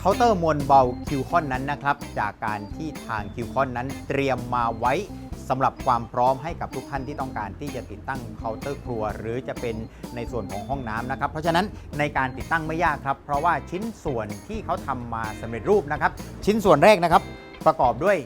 เคาน์เตอร์มวลเบาคิวคอนนั้นนะครับ จากการที่ทางคิวคอนนั้นเตรียมมาไว้สำหรับความพร้อมให้กับทุกท่านที่ต้องการที่จะติดตั้งเคาน์เตอร์ครัว หรือจะเป็นในส่วนของห้องน้ำนะครับ เพราะฉะนั้นในการติดตั้งไม่ยากครับ เพราะว่าชิ้นส่วนที่เขาทำมาสำเร็จรูปนะครับ ชิ้นส่วนแรกนะครับ ประกอบด้วย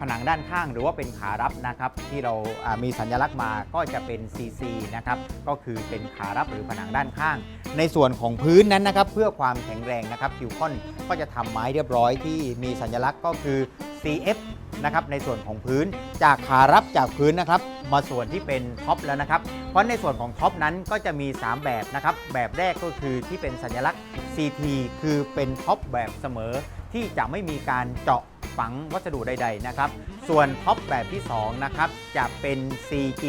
ผนังด้านข้างหรือว่าเป็นขารับนะครับ ที่เรามีสัญลักษณ์มาก็จะเป็น CC นะครับก็คือเป็นขารับหรือผนังด้านข้าง ในส่วนของพื้นนั้นนะครับเพื่อความแข็งแรงนะครับคิวคอนก็จะทำไม้เรียบร้อยที่มีสัญลักษณ์ก็คือ CF นะครับในส่วนของพื้นจากขารับจากพื้นนะครับมาส่วนที่เป็นท็อปแล้วนะครับ เพราะในส่วนของท็อปนั้นก็จะมี 3 แบบนะครับ แบบแรกก็คือที่เป็นสัญลักษณ์ CT คือเป็นท็อปแบบเสมอที่จะไม่มีการเจาะ ฝังวัสดุใดๆนะครับ ส่วนท็อปแบบที่2นะครับจะเป็น CG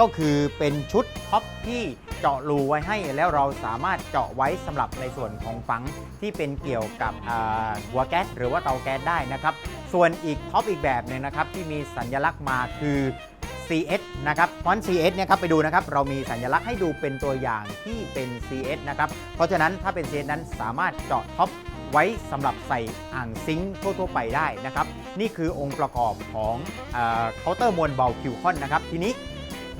ก็คือเป็นชุดท็อปที่เจาะรูไว้ให้แล้วเราสามารถเจาะไว้สำหรับในส่วนของฝังที่เป็นเกี่ยวกับหัวแก๊สหรือว่าเตาแก๊สได้นะครับ ส่วนอีกท็อปอีกแบบหนึ่งนะครับที่มีสัญลักษณ์มาคือ CS นะครับฟอน CS เนี่ยครับไปดูนะครับ เรามีสัญลักษณ์ให้ดูเป็นตัวอย่างที่เป็น CS นะครับ เพราะฉะนั้นถ้าเป็น CS นั้นสามารถเจาะท็อป ไว้สำหรับใส่อ่างซิงค์ทั่วๆไปได้นะครับ นี่คือองค์ประกอบของเคาน์เตอร์มวลเบาคิวคอนนะครับ ทีนี้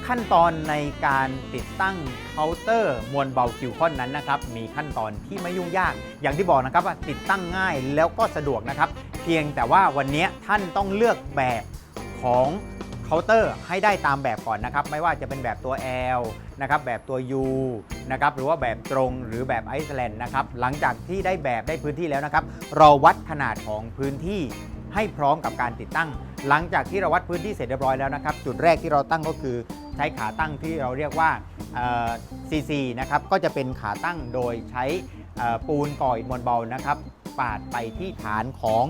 ขั้นตอนในการติดตั้งเคาน์เตอร์มวลเบาคิวคอนนั้นนะครับ มีขั้นตอนที่ไม่ยุ่งยาก อย่างที่บอกนะครับว่าติดตั้งง่ายแล้วก็สะดวกนะครับ เพียงแต่ว่าวันนี้ท่านต้องเลือกแบบของ เคาน์เตอร์ให้ได้ตามแบบก่อนนะครับ ไม่ว่าจะเป็นแบบตัว L นะครับแบบตัว U นะครับหรือว่าแบบตรงหรือแบบไอซ์แลนด์นะครับหลังจากที่ได้แบบได้พื้นที่แล้วนะครับ เราวัดขนาดของพื้นที่ให้พร้อมกับการติดตั้ง หลังจากที่เราวัดพื้นที่เสร็จเรียบร้อยแล้วนะครับ จุดแรกที่เราตั้งก็คือใช้ขาตั้งที่เราเรียกว่า CC นะครับก็จะเป็นขาตั้งโดยใช้ปูนก่ออิฐมวลเบานะครับ ปาดไปที่ฐานของ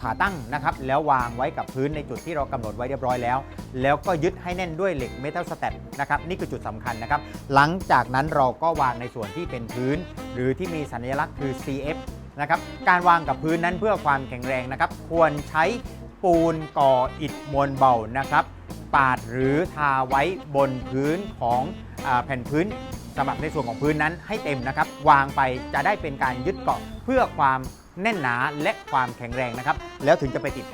ขาตั้งนะครับ แล้ววางไว้กับพื้นในจุดที่เรากำหนดไว้เรียบร้อยแล้ว แล้วก็ยึดให้แน่นด้วยเหล็กเมทัลสแตทนะครับนี่คือจุดสำคัญนะครับ หลังจากนั้นเราก็วางในส่วนที่เป็นพื้น หรือที่มีสัญลักษณ์คือ CF นะครับการวางกับพื้นนั้นเพื่อความแข็งแรงนะครับ ควรใช้ปูนก่ออิฐมวลเบานะครับ ปาดหรือทาไว้บนพื้นของอแผ่นพื้นสำหรับในส่วนของพื้นนั้นให้เต็มนะครับ วางไปจะได้เป็นการยึดเกาะเพื่อความ แน่นหนาและความแข็งแรงนะครับ แล้วถึงจะไปติด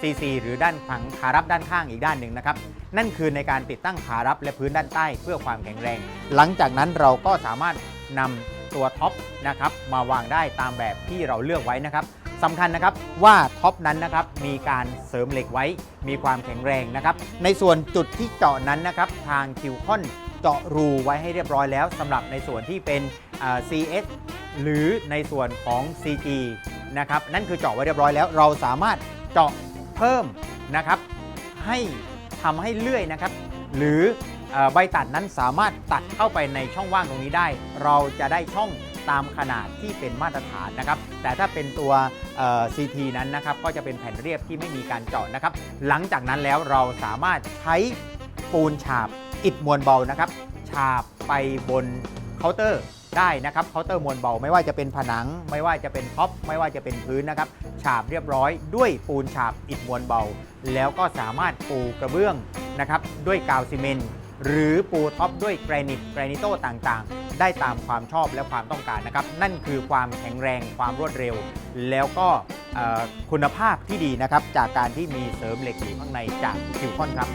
CC หรือด้านฝังขารับด้านข้างอีกด้านหนึ่งนะครับ นั่นคือในการติดตั้งขารับและพื้นด้านใต้เพื่อความแข็งแรง หลังจากนั้นเราก็สามารถนำตัวท็อปนะครับมาวางได้ตามแบบที่เราเลือกไว้นะครับสำคัญนะครับว่าท็อปนั้นนะครับมีการเสริมเหล็กไว้ มีความแข็งแรงนะครับ ในส่วนจุดที่เจาะนั้นนะครับทางคิวคอนเจาะรูไว้ให้เรียบร้อยแล้วสำหรับในส่วนที่เป็นอ่า CS หรือในส่วนของ CG นะครับนั่นคือเจาะไว้เรียบร้อยแล้ว เราสามารถเจาะเพิ่มนะครับ ให้ทำให้เลื่อยนะครับ หรืออใบตัดนั้นสามารถตัดเข้าไปในช่องว่างตรงนี้ได้ เราจะได้ช่องตามขนาดที่เป็นมาตรฐานนะครับ แต่ถ้าเป็นตัว CT นั้นนะครับ ก็จะเป็นแผ่นเรียบที่ไม่มีการเจาะนะครับ หลังจากนั้นแล้วเราสามารถใช้ปูนฉาบอิฐมวลเบานะครับ ฉาบไปบนเคาน์เตอร์ ได้นะครับเคาน์เตอร์มวลเบา ไม่ว่าจะเป็นผนัง ไม่ว่าจะเป็นท็อปไม่ว่าจะเป็นพื้นนะครับฉาบเรียบร้อยด้วยปูนฉาบอิฐมวลเบา แล้วก็สามารถปูกระเบื้องนะครับด้วยกาวซีเมนต์หรือปูท็อปด้วยแกรนิตแกรนิโตต่างๆ ได้ตามความชอบและความต้องการนะครับนั่นคือความแข็งแรงความรวดเร็ว แล้วก็คุณภาพที่ดีนะครับจากการที่มีเสริมเหล็กอยู่ข้างในจากคิวคอนครับ